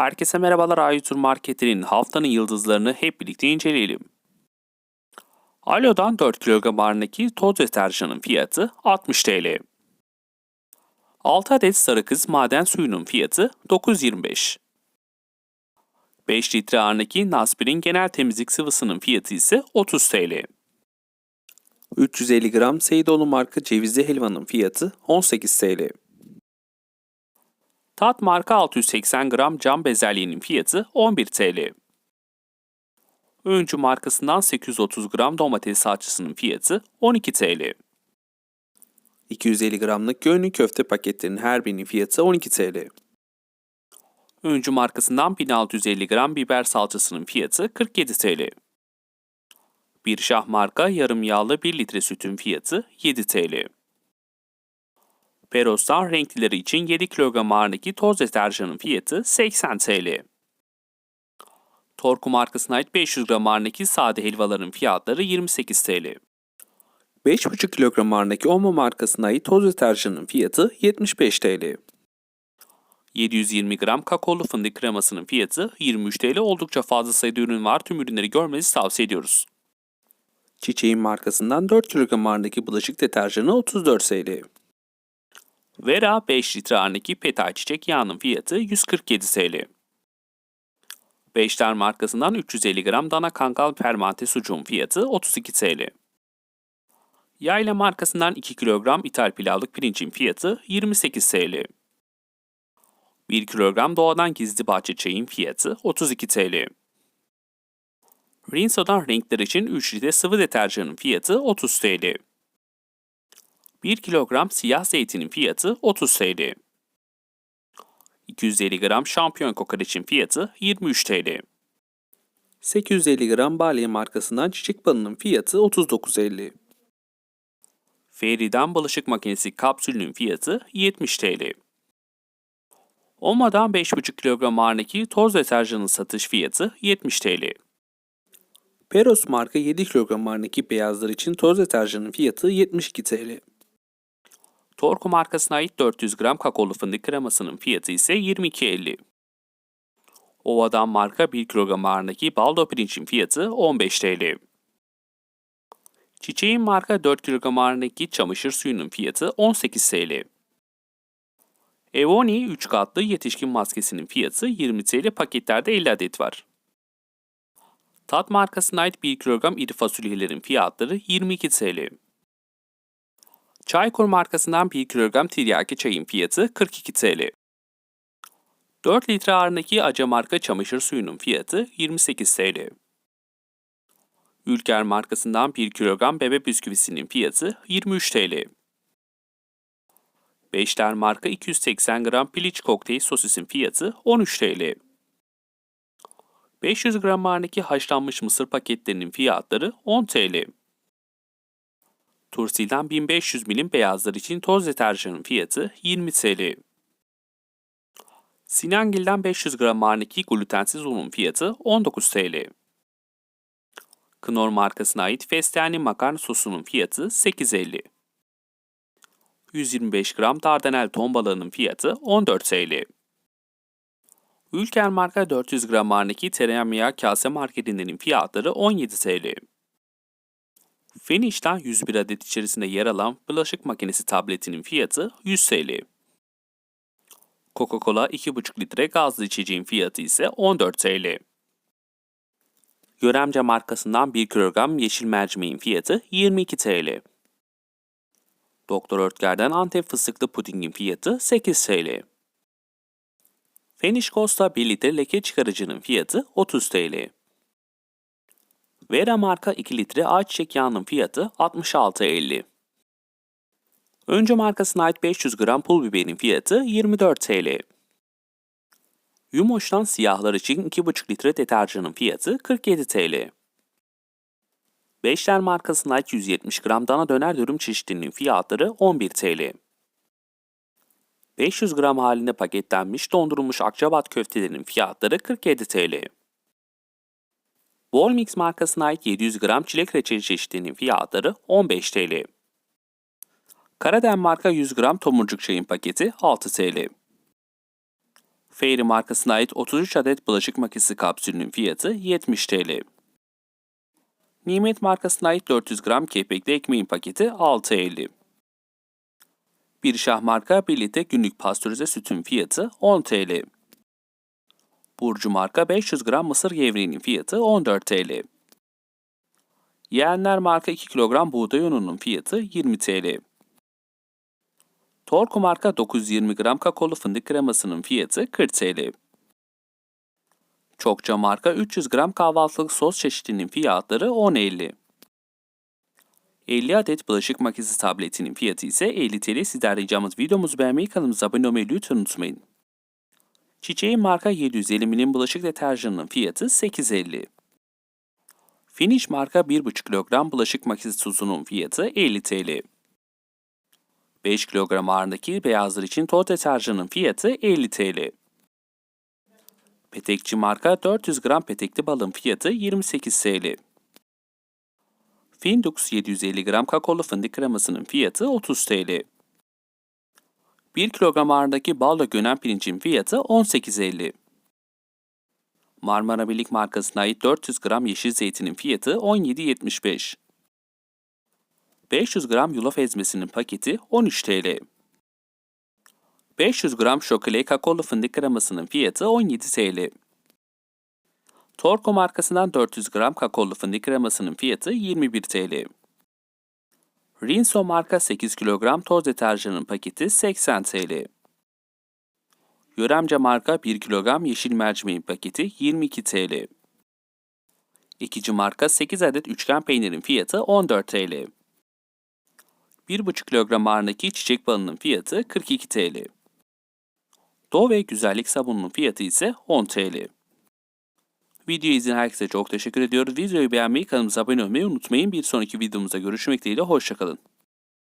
Herkese merhabalar Aytur Market'in haftanın yıldızlarını hep birlikte inceleyelim. Alo'dan 4 kilogram ağırlığındaki toz deterjanın fiyatı 60 TL. 6 adet sarı kız maden suyunun fiyatı 9.25. 5 litre ağırlığındaki Naspir'in genel temizlik sıvısının fiyatı ise 30 TL. 350 gram Seydoğlu marka cevizli helvanın fiyatı 18 TL. Tat marka 680 gram cam bezelyenin fiyatı 11 TL. Öncü markasından 830 gram domates salçasının fiyatı 12 TL. 250 gramlık gönlü köfte paketlerinin her birinin fiyatı 12 TL. Öncü markasından 1650 gram biber salçasının fiyatı 47 TL. Bir şah marka yarım yağlı 1 litre sütün fiyatı 7 TL. Peros'tan renklileri için 7 kilogram ağırlığındaki toz deterjanın fiyatı 80 TL. Torku markasına ait 500 gram ağırlığındaki sade helvaların fiyatları 28 TL. 5,5 kilogram ağırlığındaki Omo markasına ait toz deterjanın fiyatı 75 TL. 720 gram kakaolu fındık kremasının fiyatı 23 TL. Oldukça fazla sayıda ürün var. Tüm ürünleri görmenizi tavsiye ediyoruz. Çiçeğin markasından 4 kilogram ağırlığındaki bulaşık deterjanı 34 TL. Vera 5 litre ağırlığındaki pet çiçek yağının fiyatı 147 TL. Beşler markasından 350 gram dana kangal fermante sucuğun fiyatı 32 TL. Yayla markasından 2 kilogram ithal pilavlık pirincin fiyatı 28 TL. 1 kilogram doğadan gizli bahçe çayın fiyatı 32 TL. Rinso'dan renkler için 3 litre sıvı deterjanın fiyatı 30 TL. 1 kilogram siyah zeytinin fiyatı 30 TL. 250 gram şampiyon kokoreçin fiyatı 23 TL. 850 gram Balya markasından çiçek balının fiyatı 39.50. Fairy'den bulaşık makinesi kapsülünün fiyatı 70 TL. Oma'dan 5,5 kilogram ağırlığındaki toz deterjanın satış fiyatı 70 TL. Peros marka 7 kilogram ağırlığındaki beyazlar için toz deterjanın fiyatı 72 TL. Torku markasına ait 400 gram kakaolu fındık kremasının fiyatı ise 22.50. Ova'dan marka 1 kilogram ağırlığındaki baldo pirincin fiyatı 15 TL. Çiçeğin marka 4 kilogram ağırlığındaki çamaşır suyunun fiyatı 18 TL. Evoni 3 katlı yetişkin maskesinin fiyatı 20 TL paketlerde 50 adet var. Tat markasına ait 1 kilogram iri fasulyelerin fiyatları 22 TL. Çaykur markasından 1 kilogram tiryaki çayın fiyatı 42 TL. 4 litre ağırlığındaki Aca marka çamaşır suyunun fiyatı 28 TL. Ülker markasından 1 kilogram bebe bisküvisinin fiyatı 23 TL. Beşler marka 280 gram piliç kokteyl sosisin fiyatı 13 TL. 500 gram ağırlığındaki haşlanmış mısır paketlerinin fiyatları 10 TL. Tursil'den 1500 milim beyazlar için toz deterjanın fiyatı 20 TL. Sinangil'den 500 gram ağırlığındaki glutensiz unun fiyatı 19 TL. Knorr markasına ait fesleğenli makarna sosunun fiyatı 8.50. 125 gram dardanel ton balığının fiyatı 14 TL. Ülker marka 400 gram ağırlığındaki tereyağı kase marketinlerin fiyatları 17 TL. Finish'ten 101 adet içerisinde yer alan bulaşık makinesi tabletinin fiyatı 100 TL. Coca-Cola 2,5 litre gazlı içeceğin fiyatı ise 14 TL. Göremce markasından 1 kilogram yeşil mercimeğin fiyatı 22 TL. Doktor Örtger'den Antep fıstıklı pudingin fiyatı 8 TL. Finish Costa 1 litre leke çıkarıcının fiyatı 30 TL. Vera marka 2 litre ayçiçek yağının fiyatı 66.50. Önce markasına ait 500 gram pul biberin fiyatı 24 TL. Yumoş'tan siyahlar için 2,5 litre deterjanın fiyatı 47 TL. Beşler markasına ait 170 gram dana döner dürüm çeşitinin fiyatları 11 TL. 500 gram halinde paketlenmiş dondurulmuş akçabat köftelerinin fiyatları 47 TL. Volmix markasına ait 700 gram çilek reçeli çeşitinin fiyatları 15 TL. Karadem marka 100 gram tomurcuk çayın paketi 6 TL. Fairy markasına ait 33 adet bulaşık makinesi kapsülünün fiyatı 70 TL. Nimet markasına ait 400 gram kepekli ekmeğin paketi 6.50. Bir şah marka 1 litre günlük pastörize sütün fiyatı 10 TL. Burcu marka 500 gram mısır gevreğinin fiyatı 14 TL. Yeğenler marka 2 kilogram buğday ununun fiyatı 20 TL. Torku marka 920 gram kakaolu fındık kremasının fiyatı 40 TL. Çokça marka 300 gram kahvaltılık sos çeşidinin fiyatları 10.50. 50 adet bulaşık makinesi tabletinin fiyatı ise 50 TL. Sizden ricamız videomuzu beğenmeyi, kanalımıza abone olmayı lütfen unutmayın. Çiçeğin marka 750 milim bulaşık deterjanının fiyatı 8.50. Finish marka 1,5 kilogram bulaşık makinesi tuzunun fiyatı 50 TL. 5 kilogram ağırlığındaki beyazlar için toz deterjanın fiyatı 50 TL. Petekçi marka 400 gram petekli balın fiyatı 28 TL. Findux 750 gram kakaolu fındık kremasının fiyatı 30 TL. 1 kilogram ağırlığındaki balla gönen pirincin fiyatı 18.50. Marmara Birlik markasına ait 400 gram yeşil zeytinin fiyatı 17.75. 500 gram yulaf ezmesinin paketi 13 TL. 500 gram şokole kakaolu fındık kremasının fiyatı 17 TL. Torco markasından 400 gram kakaolu fındık kremasının fiyatı 21 TL. Rinso marka 8 kilogram toz deterjanın paketi 80 TL. Yöremce marka 1 kilogram yeşil mercimeğin paketi 22 TL. İkici marka 8 adet üçgen peynirin fiyatı 14 TL. 1,5 kilogram ağırlığındaki çiçek balının fiyatı 42 TL. Doğu ve güzellik sabununun fiyatı ise 10 TL. Videoyu izleyen herkese çok teşekkür ediyoruz. Videoyu beğenmeyi, kanalımıza abone olmayı unutmayın. Bir sonraki videomuzda görüşmek dileğiyle. Hoşçakalın.